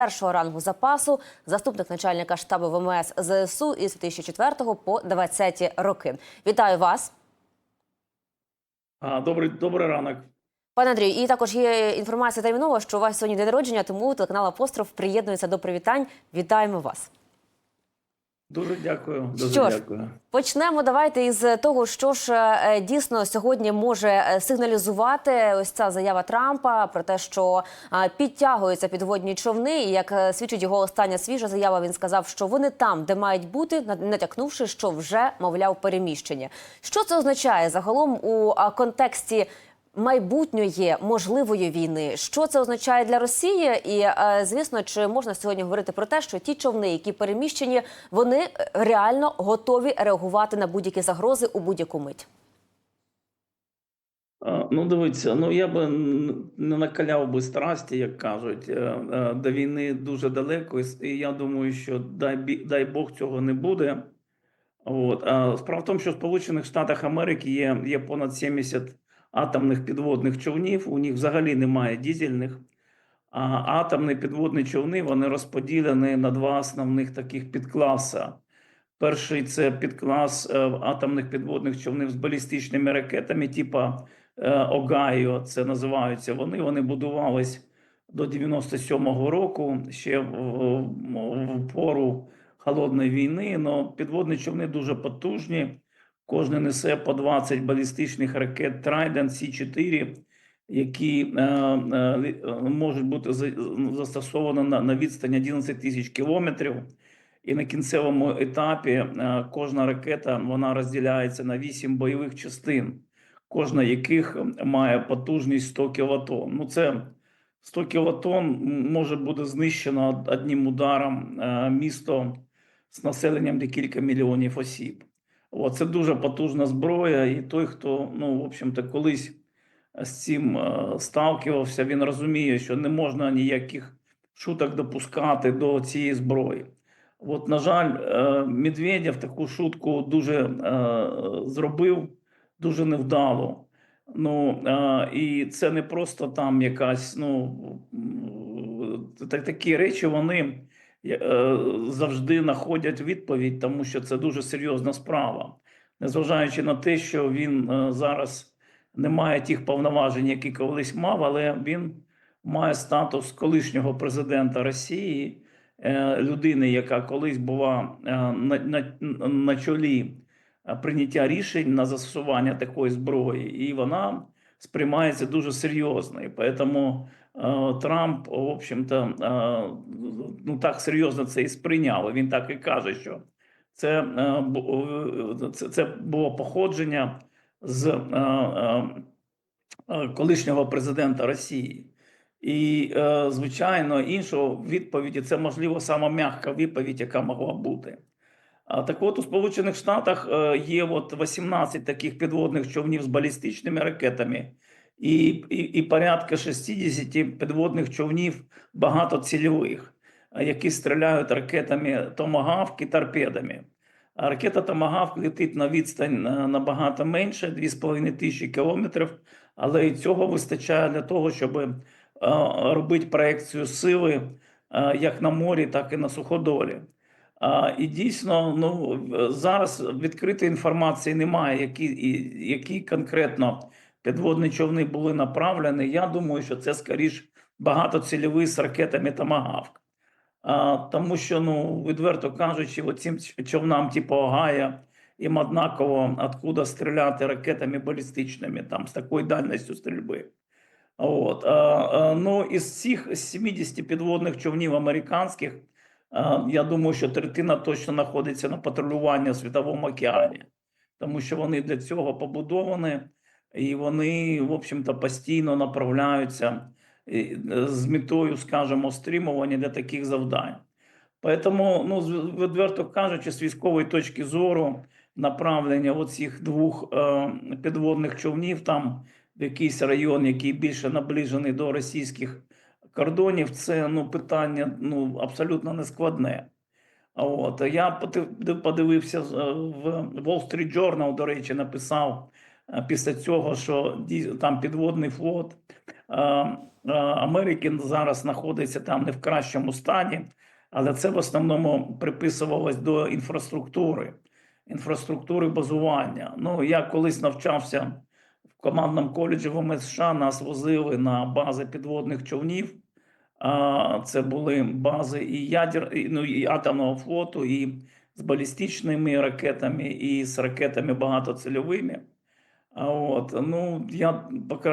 першого рангу запасу, заступник начальника штабу ВМС ЗСУ із 2004 по 20 роки. Вітаю вас, А, Добрий, добрий ранок. пане Андрію. І також є інформація термінова, що у вас сьогодні день народження, тому телеканал Апостроф приєднується до привітань. Вітаємо вас. Дуже дякую. Дуже Що ж, дякую. Почнемо давайте із того, що ж е, дійсно сьогодні може е, сигналізувати ось ця заява Трампа про те, що е, підтягуються підводні човни. І як свідчить його остання свіжа заява, він сказав, що вони там, де мають бути, на- натякнувши, що вже мовляв переміщені. Що це означає загалом у контексті? Майбутньої можливої війни, що це означає для Росії, і е, звісно, чи можна сьогодні говорити про те, що ті човни, які переміщені, вони е, реально готові реагувати на будь-які загрози у будь-яку мить. Ну, дивіться, ну я би не накаляв би страсті, як кажуть. Е, До війни дуже далеко, і я думаю, що дай, дай Бог цього не буде. От. Справа в тому, що в Сполучених Штатах Америки є, є понад 70 атомних підводних човнів, у них взагалі немає дізельних. А атомні підводні човни вони розподілені на два основних таких підкласи. Перший це підклас е, атомних підводних човнів з балістичними ракетами, типа е, Огайо, це називаються вони. Вони будувались до 97-го року, ще в, пору холодної війни. Но підводні човни дуже потужні. Кожен несе по 20 балістичних ракет Trident С-4, які е, е, е, можуть бути застосовані на, на відстані 11 тисяч кілометрів. І на кінцевому етапі е, кожна ракета вона розділяється на 8 бойових частин, кожна яких має потужність 100 кілотон. Ну це 100 кілотон може бути знищено одним ударом е, місто з населенням декілька мільйонів осіб. О, це дуже потужна зброя, і той, хто ну, в общем-то, колись з цим е, сталкивався, він розуміє, що не можна ніяких шуток допускати до цієї зброї. От, на жаль, е, Медведєв таку шутку дуже е, зробив, дуже невдало. Ну, е, і це не просто там якась, ну, так, такі речі, вони е, завжди знаходять відповідь, тому що це дуже серйозна справа. Незважаючи на те, що він е, зараз не має тих повноважень, які колись мав, але він має статус колишнього президента Росії е, людини, яка колись була е, на, на, на чолі е, прийняття рішень на застосування такої зброї, і вона сприймається дуже серйозно. І тому е, Трамп, в общем-то, е, ну так серйозно це і сприйняв. Він так і каже, що це, е, е, це, було походження з е, е, е, колишнього президента Росії. І, е, звичайно, іншого відповіді це можливо сама м'яка відповідь, яка могла бути. Так от у Сполучених Штатах е, є от 18 таких підводних човнів з балістичними ракетами, і, і, і порядка 60 підводних човнів багатоцільових, е, які стріляють ракетами Томагавк і торпедами. А ракета Томагавк летить на відстань е, набагато менше 2,5 тисячі кілометрів, але і цього вистачає для того, щоб е, робити проекцію сили як на морі, так і на суходолі. І дійсно, ну зараз відкритої інформації немає, які, які конкретно підводні човни були направлені. Я думаю, що це скоріш багатоцільові з ракетами Томагавк. А, тому що, ну, відверто кажучи, оцим човнам, типу Огая, їм однаково откуда стріляти ракетами балістичними, там, з такою дальністю стрільби. От, а, а, ну, із цих 70 підводних човнів американських, а, я думаю, що третина точно знаходиться на патрулюванні в Світовому океані, тому що вони для цього побудовані, і вони, в общем-то, постійно направляються е, з метою, скажімо, стримування для таких завдань. Поэтому, ну, відверто кажучи, з військової точки зору, направлення оцих двох е, підводних човнів там в якийсь район, який більше наближений до російських кордонів, це ну, питання ну, абсолютно нескладне. От я подивився е, в Wall Street Journal, до речі, написав після цього, що там підводний флот е, е, Америки зараз знаходиться там не в кращому стані, але це в основному приписувалось до інфраструктури, інфраструктури базування. Ну, я колись навчався в командному коледжі в МСШ, нас возили на бази підводних човнів. Це були бази і ядер, ну, і атомного флоту, і з балістичними ракетами, і з ракетами багатоцільовими. От, ну, я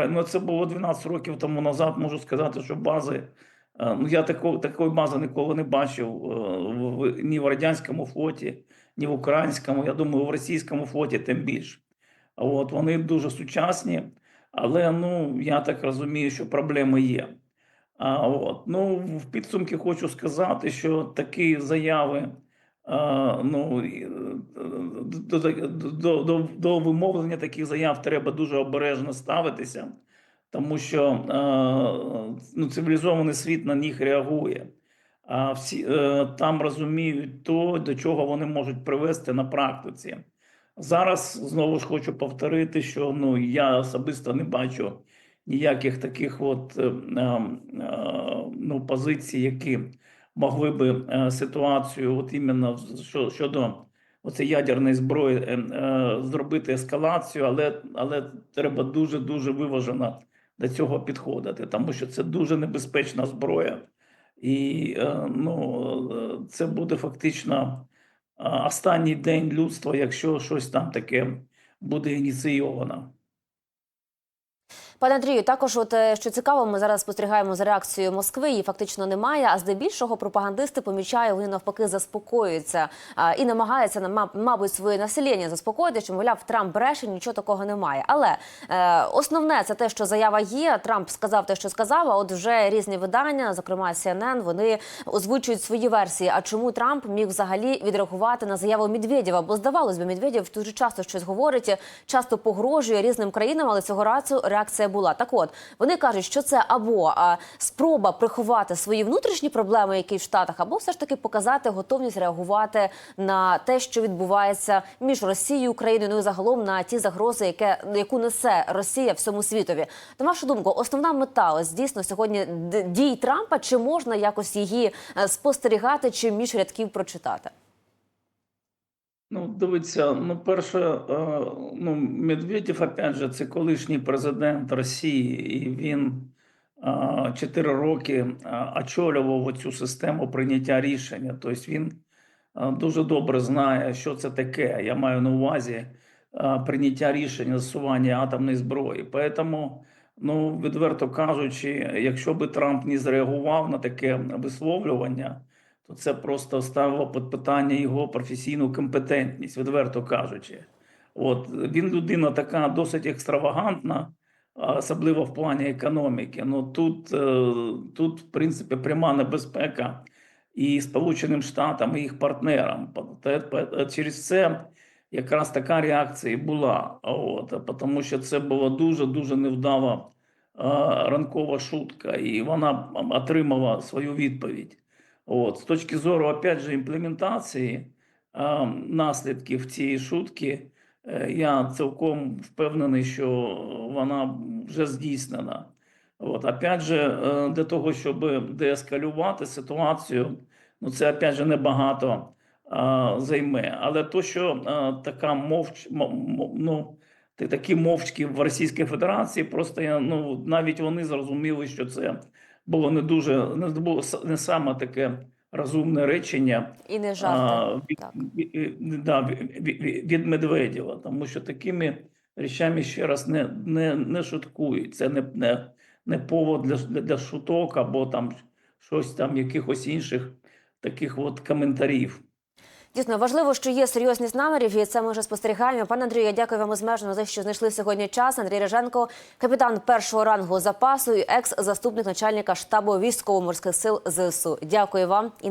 ну, це було 12 років тому назад, можу сказати, що бази. е, Ну, я такої, такої бази ніколи не бачив е, ні в радянському флоті, ні в українському. Я думаю, в російському флоті тим більше. От, вони дуже сучасні, але ну, я так розумію, що проблеми є. А, от, ну, в підсумки хочу сказати, що такі заяви ну, е, до, до, до, до, вимовлення таких заяв треба дуже обережно ставитися, тому що а, ну, цивілізований світ на них реагує. А всі е, там розуміють то, до чого вони можуть привести на практиці. Зараз знову ж хочу повторити, що ну, я особисто не бачу ніяких таких от, е, е, е, ну, позицій, які могли би е, ситуацію, от іменно що- щодо оцеї ядерної зброї, е, е, зробити ескалацію, але, але треба дуже дуже виважено до цього підходити, тому що це дуже небезпечна зброя, і ну, це буде фактично останній день людства, якщо щось там таке буде ініційовано. Пане Андрію, також, от е, що цікаво, ми зараз спостерігаємо за реакцією Москви. Її фактично немає. А здебільшого пропагандисти помічаю, вони навпаки заспокоюються а, і намагаються на мабуть своє населення заспокоїти, що мовляв Трамп бреше, нічого такого немає. Але е, основне це те, що заява є. Трамп сказав те, що сказав. А от вже різні видання, зокрема CNN, вони озвучують свої версії. А чому Трамп міг взагалі відреагувати на заяву Медведєва? Бо здавалось би, Медведєв дуже часто щось говорить, часто погрожує різним країнам, але цього разу реакція була. Так от вони кажуть, що це або спроба приховати свої внутрішні проблеми, які в Штатах, або все ж таки показати готовність реагувати на те, що відбувається між Росією Україною, ну і загалом на ті загрози, яке яку несе Росія всьому світові. На вашу думку, основна мета ось дійсно сьогодні дій Трампа, чи можна якось її е, спостерігати, чи між рядків прочитати? Ну, дивіться, ну, перше, е, ну, Медведєв, опять же, це колишній президент Росії, і він е, чотири роки е, очолював цю систему прийняття рішення. Тобто він е, дуже добре знає, що це таке. Я маю на увазі прийняття рішення засування атомної зброї. Поэтому, ну, відверто кажучи, якщо би Трамп не зреагував на таке висловлювання, то це просто ставило під питання його професійну компетентність, відверто кажучи. От він людина така досить екстравагантна, особливо в плані економіки. Ну тут, е, тут, в принципі, пряма небезпека і Сполученим Штатам, і їх партнерам. Через це якраз така реакція і була. От, тому що це була дуже дуже невдала е, ранкова шутка, і вона отримала свою відповідь. От, з точки зору, опять же, імплементації е, наслідків цієї шутки, е, я цілком впевнений, що вона вже здійснена. От, опять же, е, для того, щоб деескалювати ситуацію, ну це опять же небагато е, займе. Але то, що е, така мовч, мо- мо- ну, такі мовчки в Російській Федерації, просто ну, навіть вони зрозуміли, що це було не дуже не було не саме таке розумне речення І не а, жарти. від, так. від, да, від, від- Медведєва, тому що такими речами ще раз не, не, не шуткують. Це не, не, не повод для, для шуток або там щось там якихось інших таких от коментарів. Дійсно важливо, що є серйозність намірів, і це ми вже спостерігаємо. Пане Андрію, я дякую вам безмежно за те, що знайшли сьогодні час. Андрій Реженко, капітан першого рангу запасу і екс-заступник начальника штабу військово-морських сил ЗСУ. Дякую вам і